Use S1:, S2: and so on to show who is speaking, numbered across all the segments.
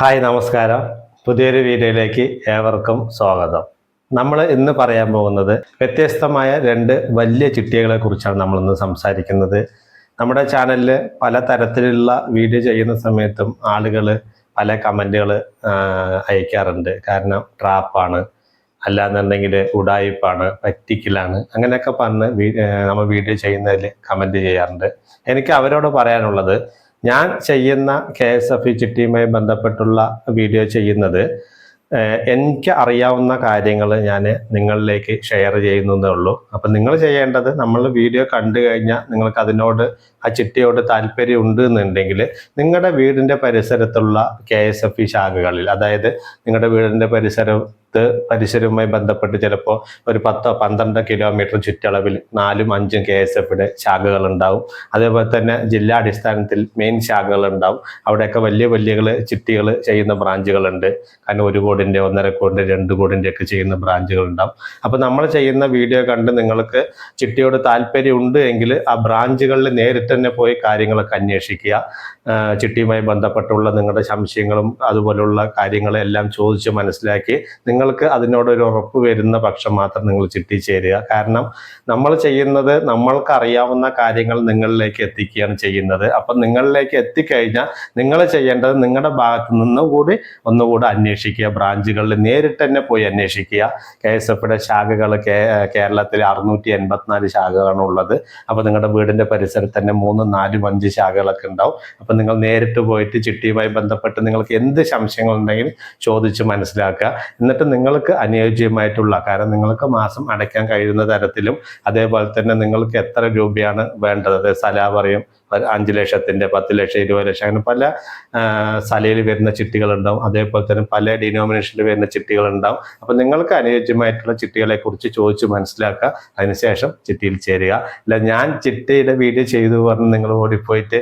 S1: Hi നമസ്കാരം. പുതിയൊരു വീഡിയോയിലേക്ക് ഏവർക്കും സ്വാഗതം. നമ്മൾ ഇന്ന് പറയാൻ പോകുന്നത് വ്യത്യസ്തമായ രണ്ട് വലിയ ചിട്ടികളെ കുറിച്ചാണ് നമ്മൾ ഇന്ന് സംസാരിക്കുന്നത്. നമ്മുടെ ചാനലിൽ പല തരത്തിലുള്ള വീഡിയോ ചെയ്യുന്ന സമയത്തും ആളുകൾ പല കമന്റുകൾ അയക്കാറുണ്ട്. കാരണം ട്രാപ്പാണ് അല്ലാന്നുണ്ടെങ്കിൽ ഉടായിപ്പാണ് പറ്റിക്കലാണ്. അങ്ങനെയൊക്കെ പറഞ്ഞ് നമ്മൾ വീഡിയോ ചെയ്യുന്നതിൽ കമന്റ് ചെയ്യാറുണ്ട്. എനിക്ക് അവരോട് പറയാനുള്ളത് ഞാൻ ചെയ്യുന്ന കെ എസ് എഫ് ഇ ചിട്ടിയുമായി ബന്ധപ്പെട്ടുള്ള വീഡിയോ ചെയ്യുന്നത് എനിക്ക് അറിയാവുന്ന കാര്യങ്ങൾ ഞാൻ നിങ്ങളിലേക്ക് ഷെയർ ചെയ്യുന്നതേ ഉള്ളൂ. അപ്പം നിങ്ങൾ ചെയ്യേണ്ടത് നമ്മൾ വീഡിയോ കണ്ടു കഴിഞ്ഞാൽ നിങ്ങൾക്ക് അതിനോട് ആ ചിട്ടിയോട് താല്പര്യം ഉണ്ട് എന്നുണ്ടെങ്കിൽ നിങ്ങളുടെ വീടിന്റെ പരിസരത്തുള്ള കെ എസ് എഫ് ഇ ശാഖകളിൽ അതായത് നിങ്ങളുടെ വീടിന്റെ പരിസരത്ത് പരിസരവുമായി ബന്ധപ്പെട്ട് ചിലപ്പോൾ ഒരു പത്തോ പന്ത്രണ്ടോ കിലോമീറ്റർ ചുറ്റളവിൽ നാലും അഞ്ചും കെ എസ് എഫിയുടെ ശാഖകൾ ഉണ്ടാവും അതേപോലെ തന്നെ ജില്ലാടിസ്ഥാനത്തിൽ മെയിൻ ശാഖകൾ ഉണ്ടാവും അവിടെയൊക്കെ വലിയ വലിയ ചിട്ടികൾ ചെയ്യുന്ന ബ്രാഞ്ചുകളുണ്ട്. കാരണം ഒരു കോടിന്റെ ഒന്നര കോടിന്റെ രണ്ട് കോടിന്റെ ഒക്കെ ചെയ്യുന്ന ബ്രാഞ്ചുകൾ ഉണ്ടാവും അപ്പോൾ നമ്മൾ ചെയ്യുന്ന വീഡിയോ കണ്ട് നിങ്ങൾക്ക് ചിട്ടിയോട് താല്പര്യം ഉണ്ട് എങ്കിൽ ആ ബ്രാഞ്ചുകളിൽ നേരിട്ട് തന്നെ പോയി കാര്യങ്ങളൊക്കെ അന്വേഷിക്കുക. ചിട്ടിയുമായി ബന്ധപ്പെട്ടുള്ള നിങ്ങളുടെ സംശയങ്ങളും അതുപോലുള്ള കാര്യങ്ങളെല്ലാം ചോദിച്ച് മനസ്സിലാക്കി നിങ്ങൾക്ക് അതിനോടൊരു ഉറപ്പ് വരുന്ന പക്ഷം മാത്രം നിങ്ങൾ ചിട്ടിച്ചേരുക. കാരണം നമ്മൾ ചെയ്യുന്നത് നമ്മൾക്ക് അറിയാവുന്ന കാര്യങ്ങൾ നിങ്ങളിലേക്ക് എത്തിക്കുകയാണ് ചെയ്യുന്നത്. അപ്പം നിങ്ങളിലേക്ക് എത്തിക്കഴിഞ്ഞാൽ നിങ്ങൾ ചെയ്യേണ്ടത് നിങ്ങളുടെ ഭാഗത്ത് നിന്നും കൂടി ഒന്നുകൂടി അന്വേഷിക്കുക. ബ്രാഞ്ചുകളിൽ നേരിട്ട് തന്നെ പോയി അന്വേഷിക്കുക. കെ എസ് എഫിയുടെ ശാഖകൾ കേരളത്തിൽ അറുന്നൂറ്റി എൺപത്തിനാല് ശാഖകളാണ് ഉള്ളത്. അപ്പോൾ നിങ്ങളുടെ വീടിന്റെ പരിസരത്ത് തന്നെ മൂന്ന് നാലും അഞ്ച് ശാഖകളൊക്കെ ഉണ്ടാവും. അപ്പം നിങ്ങൾ നേരിട്ട് പോയിട്ട് ചിട്ടിയുമായി ബന്ധപ്പെട്ട് നിങ്ങൾക്ക് എന്ത് സംശയങ്ങളുണ്ടെങ്കിൽ ചോദിച്ച് മനസ്സിലാക്കുക. എന്നിട്ട് നിങ്ങൾക്ക് അനുയോജ്യമായിട്ടുള്ള കാരണം നിങ്ങൾക്ക് മാസം അടയ്ക്കാൻ കഴിയുന്ന തരത്തിലും അതേപോലെ തന്നെ നിങ്ങൾക്ക് എത്ര രൂപയാണ് വേണ്ടത്? അത് സലാ പറയും അഞ്ച് ലക്ഷത്തിന്റെ പത്ത് ലക്ഷം ഇരുപത് ലക്ഷം അങ്ങനെ പല സലയിൽ വരുന്ന ചിട്ടികളുണ്ടാവും. അതേപോലെ തന്നെ പല ഡിനോമിനേഷനിൽ വരുന്ന ചിട്ടികളുണ്ടാവും. അപ്പം നിങ്ങൾക്ക് അനുയോജ്യമായിട്ടുള്ള ചിട്ടികളെ കുറിച്ച് ചോദിച്ച് മനസ്സിലാക്കുക. അതിനുശേഷം ചിട്ടിയിൽ ചേരുക. അല്ല ഞാൻ ചിട്ടിയുടെ വീഡിയോ ചെയ്തു പറഞ്ഞ് നിങ്ങൾ ഓടിപ്പോയിട്ട്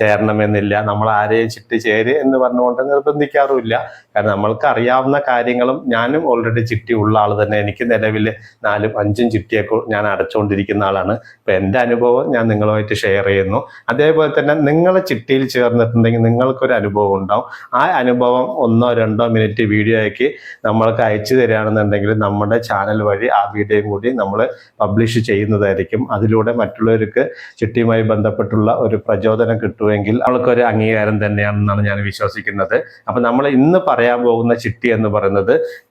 S1: ചേരണമെന്നില്ല. നമ്മൾ ആരെയും ചിട്ടി ചേര് എന്ന് പറഞ്ഞുകൊണ്ട് നിർബന്ധിക്കാറുമില്ല. കാരണം നമ്മൾക്ക് അറിയാവുന്ന കാര്യങ്ങളും ഞാനും ഓൾറെഡി ചിട്ടി ഉള്ള ആൾ തന്നെ. എനിക്ക് നിലവിൽ നാലും അഞ്ചും ചിട്ടിയൊക്കെ ഞാൻ അടച്ചുകൊണ്ടിരിക്കുന്ന ആളാണ്. അപ്പോൾ എന്റെ അനുഭവം ഞാൻ നിങ്ങളുമായിട്ട് ഷെയർ ചെയ്യുന്നു. അതേപോലെ തന്നെ നിങ്ങൾ ചിട്ടിയിൽ ചേർന്നിട്ടുണ്ടെങ്കിൽ നിങ്ങൾക്കൊരു അനുഭവം ഉണ്ടാവും. ആ അനുഭവം ഒന്നോ രണ്ടോ മിനിറ്റ് വീഡിയോ ആക്കി നമ്മൾക്ക് അയച്ചു തരികയാണെന്നുണ്ടെങ്കിൽ നമ്മുടെ ചാനൽ വഴി ആ വീഡിയോയും കൂടി നമ്മൾ പബ്ലിഷ് ചെയ്യുന്നതായിരിക്കും. അതിലൂടെ മറ്റുള്ളവർക്ക് ചിട്ടിയുമായി ബന്ധപ്പെട്ടുള്ള ഒരു പ്രചോദനം കിട്ടുമെങ്കിൽ അവൾക്കൊരു അംഗീകാരം തന്നെയാണെന്നാണ് ഞാൻ വിശ്വസിക്കുന്നത്. അപ്പം നമ്മൾ ഇന്ന് പറയാൻ പോകുന്ന ചിട്ടി എന്ന് പറയുന്നത്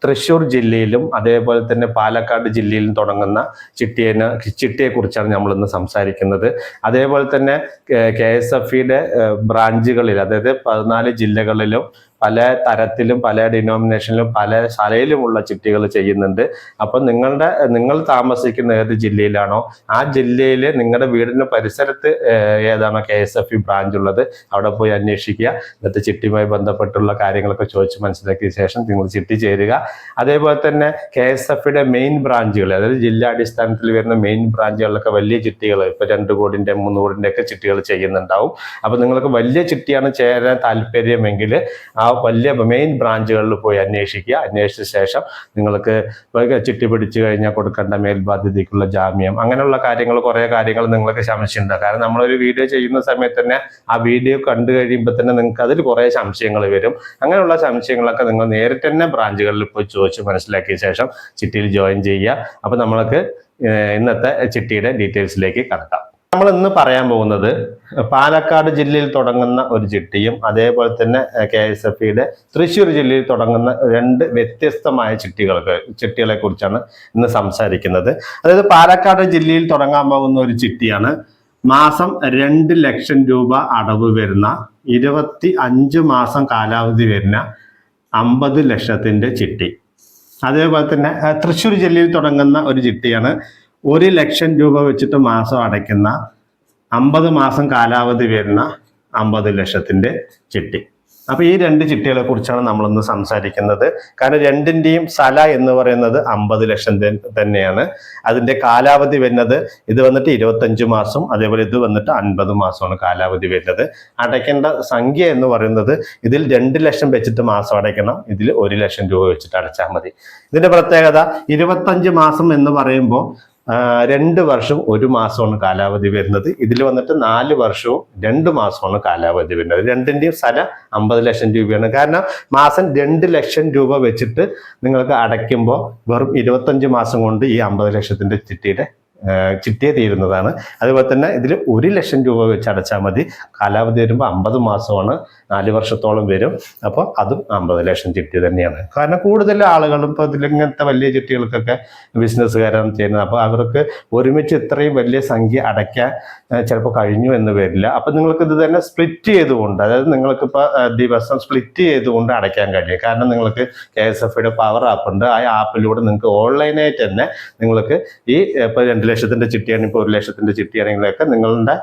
S1: തൃശ്ശൂർ ജില്ലയിലും അതേപോലെ തന്നെ പാലക്കാട് ജില്ലയിലും തുടങ്ങുന്ന ചിട്ടിയെ ചിട്ടിയെ കുറിച്ചാണ് നമ്മൾ ഇന്ന് സംസാരിക്കുന്നത്. അതേപോലെ തന്നെ കെ എസ് എഫ് ഇയുടെ ബ്രാഞ്ചുകളിൽ അതായത് പതിനാല് ജില്ലകളിലും പല തരത്തിലും പല ഡിനോമിനേഷനിലും പല ശാലയിലുമുള്ള ചിട്ടികൾ ചെയ്യുന്നുണ്ട്. അപ്പം നിങ്ങളുടെ നിങ്ങൾ താമസിക്കുന്ന ഏത് ജില്ലയിലാണോ ആ ജില്ലയിൽ നിങ്ങളുടെ വീടിന് പരിസരത്ത് ഏതാണ് K S F E branch ഉള്ളത് അവിടെ പോയി അന്വേഷിക്കുക. എന്നിട്ട് ചിട്ടിയുമായി ബന്ധപ്പെട്ടുള്ള കാര്യങ്ങളൊക്കെ ചോദിച്ച് മനസ്സിലാക്കിയ ശേഷം നിങ്ങൾ ചിട്ടി ചേരുക. അതേപോലെ തന്നെ കെ എസ് എഫിയുടെ മെയിൻ ബ്രാഞ്ചുകൾ അതായത് ജില്ലാ അടിസ്ഥാനത്തിൽ വരുന്ന മെയിൻ ബ്രാഞ്ചുകളിലൊക്കെ വലിയ ചിട്ടികൾ ഇപ്പൊ രണ്ട് കോടിന്റെ മൂന്ന് കോടിന്റെ ഒക്കെ ചിട്ടികൾ ചെയ്യുന്നുണ്ടാവും. അപ്പൊ നിങ്ങൾക്ക് വലിയ ചിട്ടിയാണ് ചേരാൻ താല്പര്യമെങ്കിൽ ആ വലിയ മെയിൻ ബ്രാഞ്ചുകളിൽ പോയി അന്വേഷിക്കുക. അന്വേഷിച്ച ശേഷം നിങ്ങൾക്ക് ചിട്ടി പിടിച്ചു കഴിഞ്ഞാൽ കൊടുക്കേണ്ട മേൽബാധ്യതയ്ക്കുള്ള ജാമ്യം. അങ്ങനെയുള്ള കാര്യങ്ങൾ കുറേ കാര്യങ്ങൾ നിങ്ങൾക്ക് സംശയമുണ്ട്. കാരണം നമ്മളൊരു വീഡിയോ ചെയ്യുന്ന സമയത്ത് തന്നെ ആ വീഡിയോ കണ്ടു കഴിയുമ്പോൾ തന്നെ നിങ്ങൾക്ക് അതിൽ കുറേ സംശയങ്ങൾ വരും. അങ്ങനെയുള്ള സംശയങ്ങളൊക്കെ നിങ്ങൾ നേരിട്ട് തന്നെ ബ്രാഞ്ചുകളിൽ പോയി ചോദിച്ച് മനസ്സിലാക്കിയ ശേഷം ചിട്ടിയിൽ ജോയിൻ ചെയ്യുക. അപ്പോൾ നമ്മൾക്ക് ഇന്നത്തെ ചിട്ടിയുടെ ഡീറ്റെയിൽസിലേക്ക് കടക്കാം. നമ്മൾ ഇന്ന് പറയാൻ പോകുന്നത് പാലക്കാട് ജില്ലയിൽ തുടങ്ങുന്ന ഒരു ചിട്ടിയും അതേപോലെ തന്നെ കെ എസ് എഫ് ഇയുടെ തൃശ്ശൂർ ജില്ലയിൽ തുടങ്ങുന്ന രണ്ട് വ്യത്യസ്തമായ ചിട്ടികൾക്ക് ചിട്ടികളെ കുറിച്ചാണ് ഇന്ന് സംസാരിക്കുന്നത്. അതായത് പാലക്കാട് ജില്ലയിൽ തുടങ്ങാൻ പോകുന്ന ഒരു ചിട്ടിയാണ്. മാസം രണ്ട് ലക്ഷം രൂപ അടവ് വരുന്ന ഇരുപത്തി അഞ്ച് മാസം കാലാവധി വരുന്ന അമ്പത് ലക്ഷത്തിന്റെ ചിട്ടി. അതേപോലെ തന്നെ തൃശ്ശൂർ ജില്ലയിൽ തുടങ്ങുന്ന ഒരു ചിട്ടിയാണ് ഒരു ലക്ഷം രൂപ വെച്ചിട്ട് മാസം അടയ്ക്കുന്ന അമ്പത് മാസം കാലാവധി വരുന്ന അമ്പത് ലക്ഷത്തിന്റെ ചിട്ടി. അപ്പോൾ ഈ രണ്ട് ചിട്ടികളെ കുറിച്ചാണ് നമ്മളിന്ന് സംസാരിക്കുന്നത്. കാരണം രണ്ടിന്റെയും സല എന്ന് പറയുന്നത് അമ്പത് ലക്ഷം തന്നെയാണ്. അതിന്റെ കാലാവധി വരുന്നത് ഇത് വന്നിട്ട് ഇരുപത്തഞ്ച് മാസം അതേപോലെ ഇത് വന്നിട്ട് അൻപത് മാസമാണ് കാലാവധി വരുന്നത്. അടയ്ക്കേണ്ട സംഖ്യ എന്ന് പറയുന്നത് ഇതിൽ രണ്ട് ലക്ഷം വെച്ചിട്ട് മാസം അടയ്ക്കണം ഇതിൽ ഒരു ലക്ഷം രൂപ വെച്ചിട്ട് അടച്ചാൽ മതി. ഇതിന്റെ പ്രത്യേകത ഇരുപത്തഞ്ച് മാസം എന്ന് പറയുമ്പോൾ രണ്ട് വർഷം ഒരു മാസമാണ് കാലാവധി വരുന്നത്. ഇതിൽ വന്നിട്ട് നാല് വർഷവും രണ്ട് മാസമാണ് കാലാവധി വരുന്നത്. രണ്ടിന്റെയും സ്ഥലം അമ്പത് ലക്ഷം രൂപയാണ്. കാരണം മാസം രണ്ട് ലക്ഷം രൂപ വെച്ചിട്ട് നിങ്ങൾക്ക് അടയ്ക്കുമ്പോൾ വെറും ഇരുപത്തഞ്ച് മാസം കൊണ്ട് ഈ അമ്പത് ലക്ഷത്തിന്റെ ചിട്ടിയുടെ ചിട്ടിയെ തീരുന്നതാണ് അതുപോലെ തന്നെ ഇതിൽ ഒരു ലക്ഷം രൂപ വെച്ച് അടച്ചാൽ മതി. കാലാവധി വരുമ്പോൾ അമ്പത് മാസമാണ്. നാല് വർഷത്തോളം വരും. അപ്പോൾ അതും അമ്പത് ലക്ഷം ചിട്ടി തന്നെയാണ്. കാരണം കൂടുതൽ ആളുകളും ഇപ്പോൾ ഇതിലിങ്ങനത്തെ വലിയ ചിട്ടികൾക്കൊക്കെ ബിസിനസ്സുകാരാണ് ചെയ്യുന്നത്. അപ്പോൾ അവർക്ക് ഒരുമിച്ച് ഇത്രയും വലിയ സംഖ്യ അടയ്ക്കാൻ ചിലപ്പോൾ കഴിഞ്ഞു എന്ന് വരില്ല. അപ്പം നിങ്ങൾക്ക് ഇത് തന്നെ സ്പ്ലിറ്റ് ചെയ്തുകൊണ്ട് അതായത് നിങ്ങൾക്ക് ഇപ്പോൾ ദിവസം സ്പ്ലിറ്റ് ചെയ്തുകൊണ്ട് അടയ്ക്കാൻ കഴിയും. കാരണം നിങ്ങൾക്ക് കെ എസ് എഫ് ഐയുടെ പവർ ആപ്പ് ഉണ്ട്. ആ ആപ്പിലൂടെ നിങ്ങൾക്ക് ഓൺലൈനായിട്ട് തന്നെ നിങ്ങൾക്ക് ഈ ഇപ്പോൾ രണ്ട് ലക്ഷത്തിന്റെ ചിട്ടിയാണ് ഇപ്പോൾ ഒരു ലക്ഷത്തിന്റെ ചിട്ടിയാണെങ്കിലൊക്കെ നിങ്ങളുടെ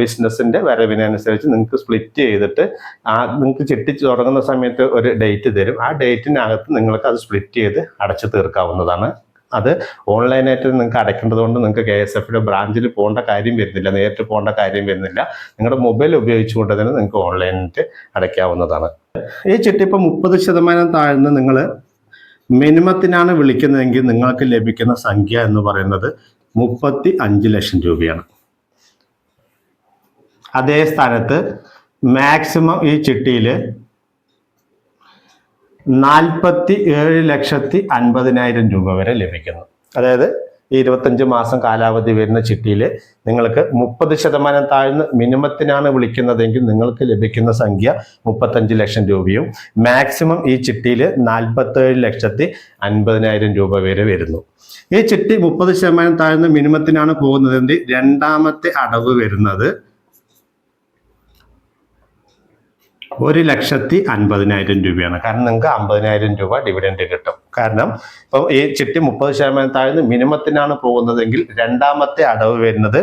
S1: ബിസിനസ്സിന്റെ വരവിനനുസരിച്ച് നിങ്ങൾക്ക് സ്പ്ലിറ്റ് ചെയ്തിട്ട് ആ നിങ്ങൾക്ക് ചിട്ടി തുടങ്ങുന്ന സമയത്ത് ഒരു ഡേറ്റ് തരും. ആ ഡേറ്റിനകത്ത് നിങ്ങൾക്ക് അത് സ്പ്ലിറ്റ് ചെയ്ത് അടച്ചു തീർക്കാവുന്നതാണ്. അത് ഓൺലൈനായിട്ട് നിങ്ങൾക്ക് അടയ്ക്കേണ്ടത് കൊണ്ട് നിങ്ങൾക്ക് കെ എസ് എഫിയുടെ ബ്രാഞ്ചിൽ പോകേണ്ട കാര്യം വരുന്നില്ല. നേരിട്ട് പോകേണ്ട കാര്യം വരുന്നില്ല. നിങ്ങളുടെ മൊബൈൽ ഉപയോഗിച്ചുകൊണ്ട് തന്നെ നിങ്ങൾക്ക് ഓൺലൈനായിട്ട് അടയ്ക്കാവുന്നതാണ്. ഈ ചിട്ടി ഇപ്പോൾ മുപ്പത് ശതമാനം താഴ്ന്ന് നിങ്ങൾ മിനിമത്തിനാണ് വിളിക്കുന്നതെങ്കിൽ നിങ്ങൾക്ക് ലഭിക്കുന്ന സംഖ്യ എന്ന് പറയുന്നത് മുപ്പത്തി അഞ്ച് ലക്ഷം രൂപയാണ്. അതേ സ്ഥാനത്ത് മാക്സിമം ഈ ചിട്ടിയിൽ നാൽപ്പത്തി ഏഴ് ലക്ഷത്തി അൻപതിനായിരം രൂപ വരെ ലഭിക്കുന്നു. അതായത് ഈ ഇരുപത്തഞ്ച് മാസം കാലാവധി വരുന്ന ചിട്ടിയിൽ നിങ്ങൾക്ക് മുപ്പത് ശതമാനം താഴ്ന്ന് മിനിമത്തിനാണ് വിളിക്കുന്നതെങ്കിൽ നിങ്ങൾക്ക് ലഭിക്കുന്ന സംഖ്യ മുപ്പത്തഞ്ച് ലക്ഷം രൂപയും. മാക്സിമം ഈ ചിട്ടിയിൽ നാൽപ്പത്തേഴ് ലക്ഷത്തി അൻപതിനായിരം രൂപ വരെ വരുന്നു. ഈ ചിട്ടി മുപ്പത് ശതമാനം താഴ്ന്ന് മിനിമത്തിനാണ് പോകുന്നതെങ്കിൽ രണ്ടാമത്തെ അടവ് വരുന്നത് ഒരു ലക്ഷത്തി അൻപതിനായിരം രൂപയാണ്. കാരണം നിങ്ങൾക്ക് അമ്പതിനായിരം രൂപ ഡിവിഡൻഡ് കിട്ടും. കാരണം ഇപ്പം ഈ ചിട്ടി മുപ്പത് ശതമാനം താഴ്ന്ന് മിനിമത്തിനാണ് പോകുന്നതെങ്കിൽ രണ്ടാമത്തെ അടവ് വരുന്നത്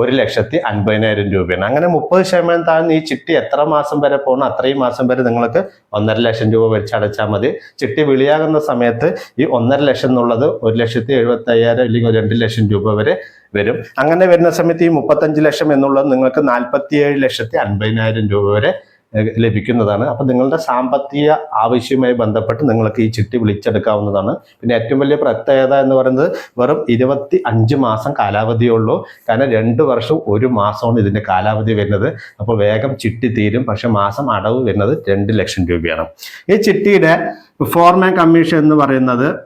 S1: ഒരു ലക്ഷത്തി അൻപതിനായിരം രൂപയാണ്. അങ്ങനെ മുപ്പത് ശതമാനം താഴ്ന്ന് ഈ ചിട്ടി എത്ര മാസം വരെ പോകണം അത്രയും മാസം വരെ നിങ്ങൾക്ക് ഒന്നര ലക്ഷം രൂപ വെച്ച് അടച്ചാൽ മതി. ചിട്ടി വിളിയാകുന്ന സമയത്ത് ഈ ഒന്നര ലക്ഷം എന്നുള്ളത് ഒരു ലക്ഷത്തി എഴുപത്തി അയ്യായിരം അല്ലെങ്കിൽ രണ്ട് ലക്ഷം രൂപ വരെ വരും. അങ്ങനെ വരുന്ന സമയത്ത് ഈ മുപ്പത്തഞ്ച് ലക്ഷം എന്നുള്ളത് നിങ്ങൾക്ക് നാൽപ്പത്തിയേഴ് ലക്ഷത്തി അൻപതിനായിരം രൂപ വരെ ലഭിക്കുന്നതാണ്. അപ്പം നിങ്ങളുടെ സാമ്പത്തിക ആവശ്യവുമായി ബന്ധപ്പെട്ട് നിങ്ങൾക്ക് ഈ ചിട്ടി വിളിച്ചെടുക്കാവുന്നതാണ്. പിന്നെ ഏറ്റവും വലിയ പ്രത്യേകത എന്ന് പറയുന്നത് വെറും ഇരുപത്തി അഞ്ച് മാസം കാലാവധിയേ ഉള്ളൂ. കാരണം രണ്ട് വർഷം ഒരു മാസമാണ് ഇതിന്റെ കാലാവധി വരുന്നത്. അപ്പോൾ വേഗം ചിട്ടി തീരും. പക്ഷെ മാസം അടവ് വരുന്നത് രണ്ട് ലക്ഷം രൂപയാണ്. ഈ ചിട്ടിയുടെ ഫോർമാൻ കമ്മീഷൻ എന്ന് പറയുന്നത്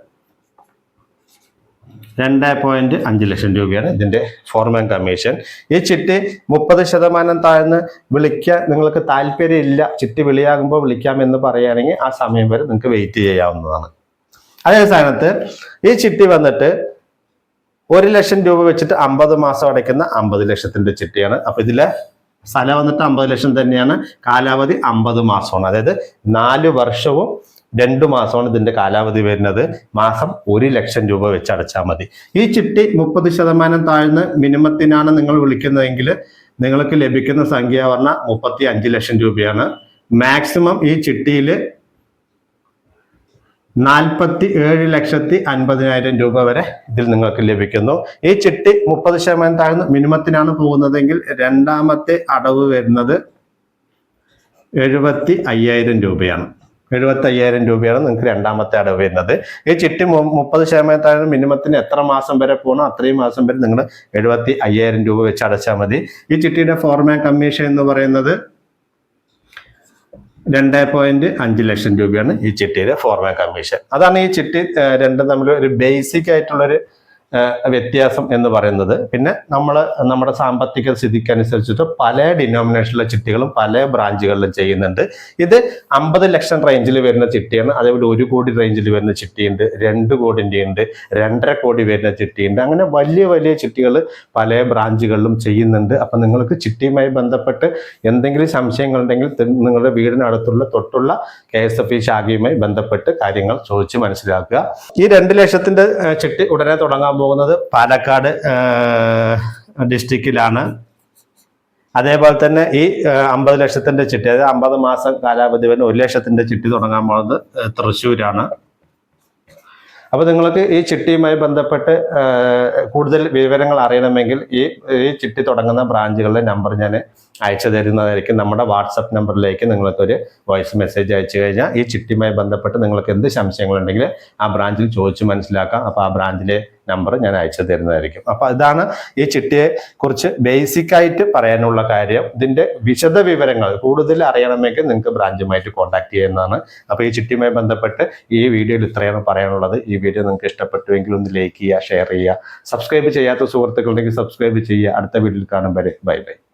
S1: രണ്ട് പോയിന്റ് അഞ്ച് ലക്ഷം രൂപയാണ് ഇതിന്റെ ഫോർമാൻ കമ്മീഷൻ ഈ ചിട്ടി മുപ്പത് ശതമാനം താഴ്ന്ന് വിളിക്കാൻ നിങ്ങൾക്ക് താല്പര്യമില്ല ചിട്ടി വിളിയാകുമ്പോൾ വിളിക്കാമെന്ന് പറയുകയാണെങ്കിൽ ആ സമയം വരെ നിങ്ങൾക്ക് വെയിറ്റ് ചെയ്യാവുന്നതാണ്. അതേ സ്ഥാനത്ത് ഈ ചിട്ടി വന്നിട്ട് ഒരു ലക്ഷം രൂപ വെച്ചിട്ട് അമ്പത് മാസം അടയ്ക്കുന്ന അമ്പത് ലക്ഷത്തിന്റെ ചിട്ടിയാണ്. അപ്പൊ ഇതിലെ സ്ഥലം വന്നിട്ട് അമ്പത് ലക്ഷം തന്നെയാണ്. കാലാവധി അമ്പത് മാസമാണ്. അതായത് നാല് വർഷവും രണ്ടു മാസമാണ് ഇതിന്റെ കാലാവധി വരുന്നത്. മാസം ഒരു ലക്ഷം രൂപ വെച്ച് അടച്ചാൽ മതി. ഈ ചിട്ടി മുപ്പത് ശതമാനം താഴ്ന്ന് മിനിമത്തിനാണ് നിങ്ങൾ വിളിക്കുന്നതെങ്കിൽ നിങ്ങൾക്ക് ലഭിക്കുന്ന സംഖ്യ പറഞ്ഞാൽ മുപ്പത്തി അഞ്ച് ലക്ഷം രൂപയാണ്. മാക്സിമം ഈ ചിട്ടിയിൽ നാൽപ്പത്തി ഏഴ് ലക്ഷത്തി അൻപതിനായിരം രൂപ വരെ ഇതിൽ നിങ്ങൾക്ക് ലഭിക്കുന്നു. ഈ ചിട്ടി മുപ്പത് ശതമാനം താഴ്ന്ന് മിനിമത്തിനാണ് പോകുന്നതെങ്കിൽ രണ്ടാമത്തെ അടവ് വരുന്നത് എഴുപത്തി അയ്യായിരം രൂപയാണ്. എഴുപത്തി അയ്യായിരം രൂപയാണ് നിങ്ങൾക്ക് രണ്ടാമത്തെ അടവ് വരുന്നത്. ഈ ചിട്ടി മുപ്പത് ശതമാനം മിനിമത്തിന് എത്ര മാസം വരെ പോകണോ അത്രയും മാസം വരെ നിങ്ങൾ എഴുപത്തി അയ്യായിരം രൂപ വെച്ച് അടച്ചാൽ മതി. ഈ ചിട്ടിയുടെ ഫോർമാൻ കമ്മീഷൻ എന്ന് പറയുന്നത് രണ്ട് പോയിന്റ് അഞ്ച് ലക്ഷം രൂപയാണ് ഈ ചിട്ടിയുടെ ഫോർമാൻ കമ്മീഷൻ അതാണ് ഈ ചിട്ടി രണ്ടും തമ്മിൽ ഒരു ബേസിക് ആയിട്ടുള്ളൊരു വ്യത്യാസം എന്ന് പറയുന്നത്. പിന്നെ നമ്മൾ നമ്മുടെ സാമ്പത്തിക സ്ഥിതിക്ക് അനുസരിച്ചിട്ട് പല ഡിനോമിനേഷനിലെ ചിട്ടികളും പല ബ്രാഞ്ചുകളിലും ചെയ്യുന്നുണ്ട്. ഇത് അമ്പത് ലക്ഷം റേഞ്ചിൽ വരുന്ന ചിട്ടിയാണ്. അതേപോലെ ഒരു കോടി റേഞ്ചിൽ വരുന്ന ചിട്ടിയുണ്ട്. രണ്ട് കോടിന്റെ ഉണ്ട് രണ്ടര കോടി വരുന്ന ചിട്ടിയുണ്ട്. അങ്ങനെ വലിയ വലിയ ചിട്ടികൾ പല ബ്രാഞ്ചുകളിലും ചെയ്യുന്നുണ്ട്. അപ്പം നിങ്ങൾക്ക് ചിട്ടിയുമായി ബന്ധപ്പെട്ട് എന്തെങ്കിലും സംശയങ്ങളുണ്ടെങ്കിൽ നിങ്ങളുടെ വീടിനടുത്തുള്ള തൊട്ടുള്ള കെ എസ് എഫ് ഇ ശാഖയുമായി ബന്ധപ്പെട്ട് കാര്യങ്ങൾ ചോദിച്ച് മനസ്സിലാക്കുക. ഈ രണ്ട് ലക്ഷത്തിന്റെ ചിട്ടി ഉടനെ തുടങ്ങാൻ പോകുന്നത് പാലക്കാട് ഡിസ്ട്രിക്റ്റിലാണ്. അതേപോലെ തന്നെ ഈ അമ്പത് ലക്ഷത്തിന്റെ ചിട്ടി അതായത് അമ്പത് മാസം കാലാവധി വരുന്ന ഒരു ലക്ഷത്തിന്റെ ചിട്ടി തുടങ്ങാൻ പോകുന്നത് തൃശ്ശൂരാണ്. അപ്പോൾ നിങ്ങൾക്ക് ഈ ചിട്ടിയുമായി ബന്ധപ്പെട്ട് കൂടുതൽ വിവരങ്ങൾ അറിയണമെങ്കിൽ ഈ ഈ ചിട്ടി തുടങ്ങുന്ന ബ്രാഞ്ചുകളുടെ നമ്പർ ഞാൻ അയച്ചു തരുന്നതായിരിക്കും നമ്മുടെ വാട്സപ്പ് നമ്പറിലേക്ക് നിങ്ങൾക്കൊരു വോയിസ് മെസ്സേജ് അയച്ചു കഴിഞ്ഞാൽ ഈ ചിട്ടിയുമായി ബന്ധപ്പെട്ട് നിങ്ങൾക്ക് എന്ത് സംശയങ്ങളുണ്ടെങ്കിൽ ആ ബ്രാഞ്ചിൽ ചോദിച്ച് മനസ്സിലാക്കാം. അപ്പോൾ ആ ബ്രാഞ്ചിലെ നമ്പർ ഞാൻ അയച്ചു തരുന്നതായിരിക്കും. അപ്പോൾ ഇതാണ് ഈ ചിട്ടിയെ കുറിച്ച് ബേസിക് ആയിട്ട് പറയാനുള്ള കാര്യം. ഇതിന്റെ വിശദ വിവരങ്ങൾ കൂടുതൽ അറിയണമെങ്കിൽ നിങ്ങൾക്ക് ബ്രാഞ്ചുമായിട്ട് കോൺടാക്ട് ചെയ്യുന്നതാണ് അപ്പോൾ ഈ ചിട്ടിയുമായി ബന്ധപ്പെട്ട് ഈ വീഡിയോയിൽ ഇത്രയാണ് പറയാനുള്ളത്. ഈ വീഡിയോ നിങ്ങൾക്ക് ഇഷ്ടപ്പെട്ടുവെങ്കിൽ ഒന്ന് ലൈക്ക് ചെയ്യുക ഷെയർ ചെയ്യുക. സബ്സ്ക്രൈബ് ചെയ്യാത്ത സുഹൃത്തുക്കളുണ്ടെങ്കിൽ സബ്സ്ക്രൈബ് ചെയ്യുക. അടുത്ത വീഡിയോയിൽ വരെ. Bye bye